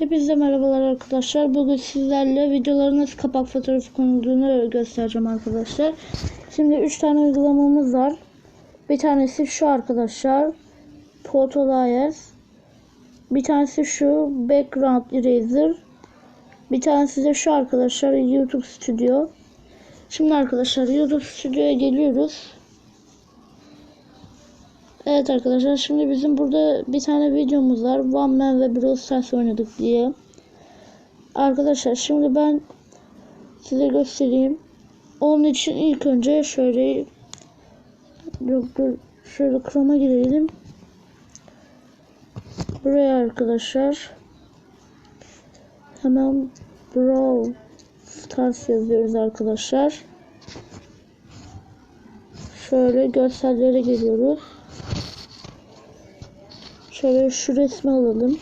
Hepinize merhabalar arkadaşlar. Bugün sizlerle videoların nasıl kapak fotoğrafı konulduğunu göstereceğim arkadaşlar. Şimdi 3 tane uygulamamız var. Bir tanesi şu arkadaşlar. Photo Layers. Bir tanesi şu Background Eraser. Bir tanesi de şu arkadaşlar YouTube Studio. Şimdi arkadaşlar YouTube Studio'ya geliyoruz. Evet arkadaşlar şimdi bizim burada bir tane videomuz var. One Man ve Brawl Stars oynadık diye. Arkadaşlar şimdi ben size göstereyim. Onun için ilk önce şöyle dur, dur, şöyle Chrome'a girelim. Buraya arkadaşlar hemen Brawl Stars yazıyoruz arkadaşlar. Şöyle görsellere geliyoruz. Şöyle şu resmi alalım.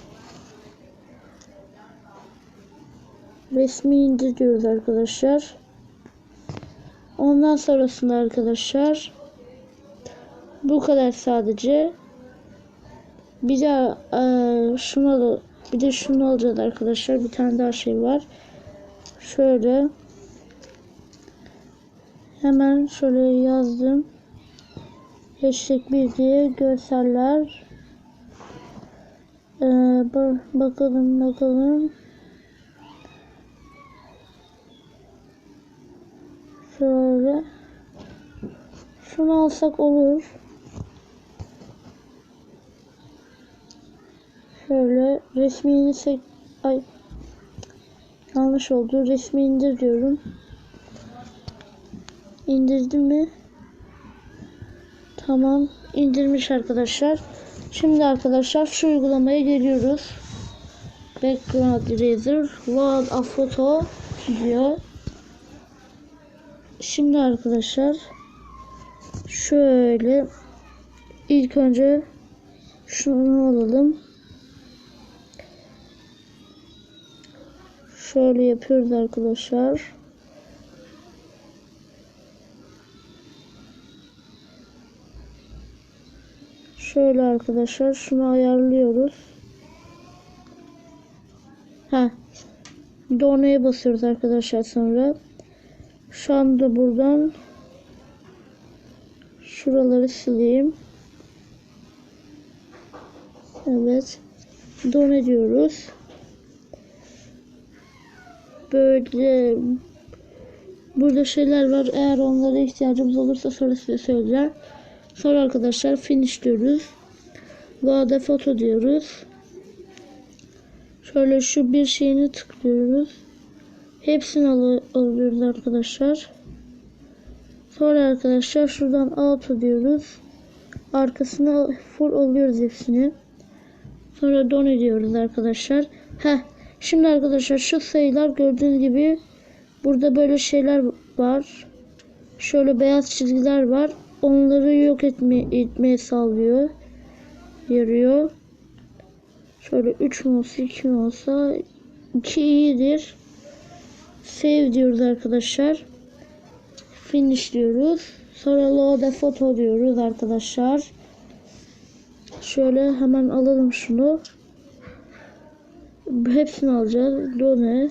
Resmi indir diyoruz arkadaşlar. Ondan sonrasında arkadaşlar bu kadar sadece. Bir de e, şunu bir de şunu alacağız arkadaşlar. Bir tane daha şey var. Şöyle hemen şöyle yazdım. Hashtag 1 diye görseller ee, ba- bakalım bakalım. Şöyle. Şunu alsak olur. Şöyle resmi indirsek ay yanlış oldu. Resmi indir diyorum. İndirdim mi? Tamam. indirmiş arkadaşlar. Şimdi arkadaşlar şu uygulamaya geliyoruz. Background Eraser Load a Photo diyor. Şimdi arkadaşlar şöyle ilk önce şunu alalım. Şöyle yapıyoruz arkadaşlar. Şöyle arkadaşlar şunu ayarlıyoruz. Ha. Dona'ya basıyoruz arkadaşlar sonra. Şu anda buradan şuraları sileyim. Evet. Done diyoruz. Böyle burada şeyler var. Eğer onlara ihtiyacımız olursa sonra size söyleyeceğim. Sonra arkadaşlar finish diyoruz. Load'a foto diyoruz. Şöyle şu bir şeyini tıklıyoruz. Hepsini al alıyoruz arkadaşlar. Sonra arkadaşlar şuradan auto diyoruz. Arkasına full alıyoruz hepsini. Sonra don ediyoruz arkadaşlar. Heh. Şimdi arkadaşlar şu sayılar gördüğünüz gibi burada böyle şeyler var. Şöyle beyaz çizgiler var onları yok etme, etmeye sağlıyor. Yarıyor. Şöyle 3 mü olsa 2 mi olsa 2 iyidir. Save diyoruz arkadaşlar. Finish diyoruz. Sonra load a photo diyoruz arkadaşlar. Şöyle hemen alalım şunu. Hepsini alacağız. Done.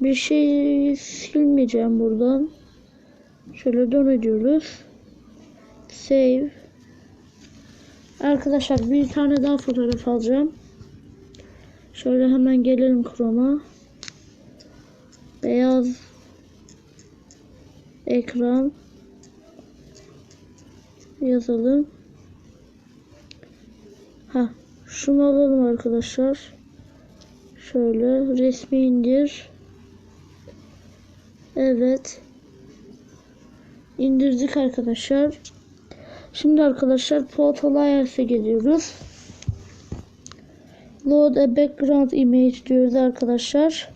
Bir şey silmeyeceğim buradan. Şöyle don ediyoruz. Save. Arkadaşlar bir tane daha fotoğraf alacağım. Şöyle hemen gelelim Chrome'a. Beyaz ekran yazalım. Ha, şunu alalım arkadaşlar. Şöyle resmi indir. Evet indirdik arkadaşlar. Şimdi arkadaşlar Photo Layers'e geliyoruz. Load a background image diyoruz arkadaşlar.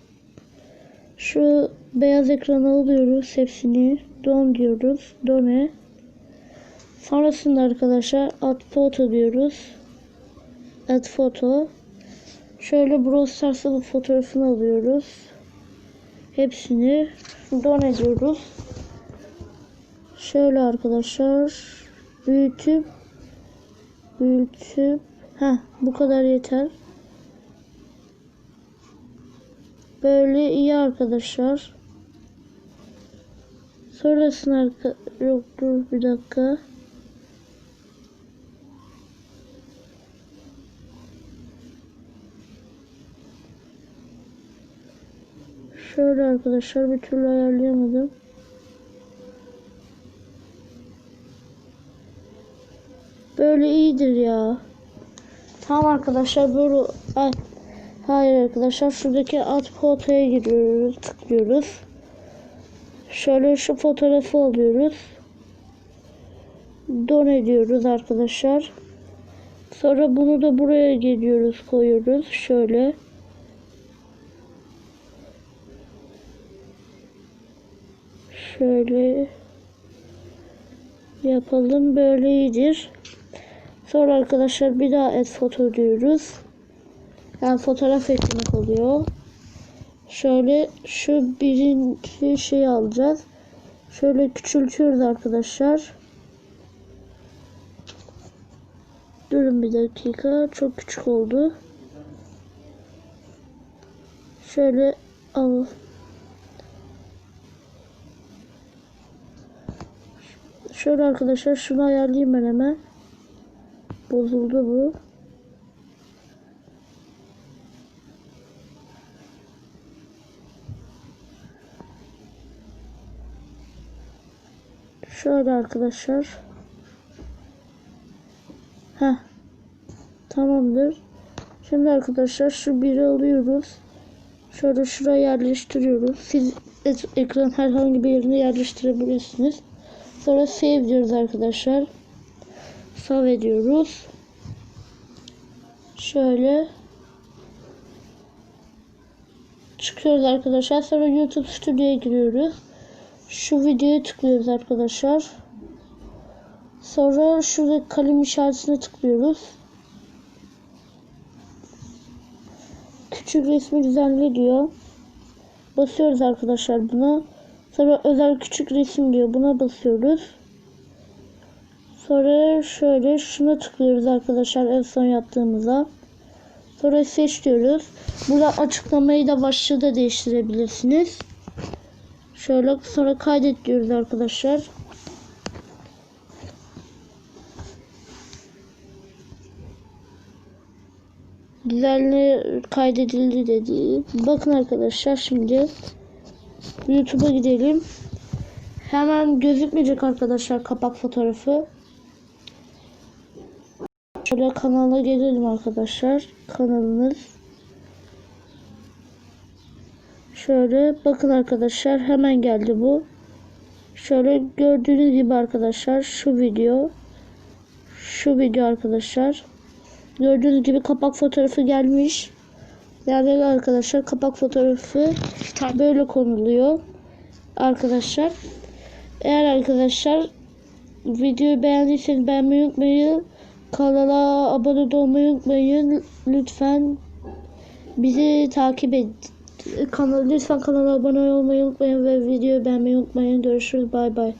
Şu beyaz ekranı alıyoruz hepsini. Don diyoruz. Done. Sonrasında arkadaşlar add photo diyoruz. Add photo. Şöyle Brawl Stars'ın fotoğrafını alıyoruz. Hepsini don ediyoruz. Şöyle arkadaşlar büyütüp büyütüp Heh, bu kadar yeter. Böyle iyi arkadaşlar. Sonrasında arka... Yok dur bir dakika. Şöyle arkadaşlar bir türlü ayarlayamadım. Böyle iyidir ya. Tamam arkadaşlar böyle Ay, hayır arkadaşlar şuradaki at fotoya giriyoruz tıklıyoruz. Şöyle şu fotoğrafı alıyoruz. Don ediyoruz arkadaşlar. Sonra bunu da buraya geliyoruz koyuyoruz. Şöyle. Şöyle yapalım. Böyle iyidir. Sonra arkadaşlar bir daha et foto diyoruz. Yani fotoğraf eklemek oluyor. Şöyle şu birinci şeyi alacağız. Şöyle küçültüyoruz arkadaşlar. Durun bir dakika. Çok küçük oldu. Şöyle al. Şöyle arkadaşlar şunu ayarlayayım ben hemen. Bozuldu bu. Şöyle arkadaşlar. Heh. Tamamdır. Şimdi arkadaşlar şu biri alıyoruz. Şöyle şuraya yerleştiriyoruz. Siz ekran herhangi bir yerine yerleştirebilirsiniz. Sonra save diyoruz arkadaşlar. Save ediyoruz. Şöyle çıkıyoruz arkadaşlar. Sonra YouTube Studio'ya giriyoruz. Şu videoya tıklıyoruz arkadaşlar. Sonra şurada kalem işaretine tıklıyoruz. Küçük resmi düzenle diyor. Basıyoruz arkadaşlar buna. Sonra özel küçük resim diyor. Buna basıyoruz. Sonra şöyle şuna tıklıyoruz arkadaşlar en son yaptığımıza. Sonra seç diyoruz. Burada açıklamayı da başlığı da değiştirebilirsiniz. Şöyle sonra kaydet diyoruz arkadaşlar. Düzenli kaydedildi dedi. Bakın arkadaşlar şimdi YouTube'a gidelim. Hemen gözükmeyecek arkadaşlar kapak fotoğrafı. Şöyle kanala gelelim arkadaşlar. Kanalınız. Şöyle bakın arkadaşlar hemen geldi bu. Şöyle gördüğünüz gibi arkadaşlar şu video. Şu video arkadaşlar. Gördüğünüz gibi kapak fotoğrafı gelmiş. Yani arkadaşlar kapak fotoğrafı böyle konuluyor. Arkadaşlar. Eğer arkadaşlar videoyu beğendiyseniz beğenmeyi unutmayın. Kanala abone olmayı unutmayın. Lütfen bizi takip edin. Kanal, lütfen kanala abone olmayı unutmayın ve videoyu beğenmeyi unutmayın. Görüşürüz. Bay bay.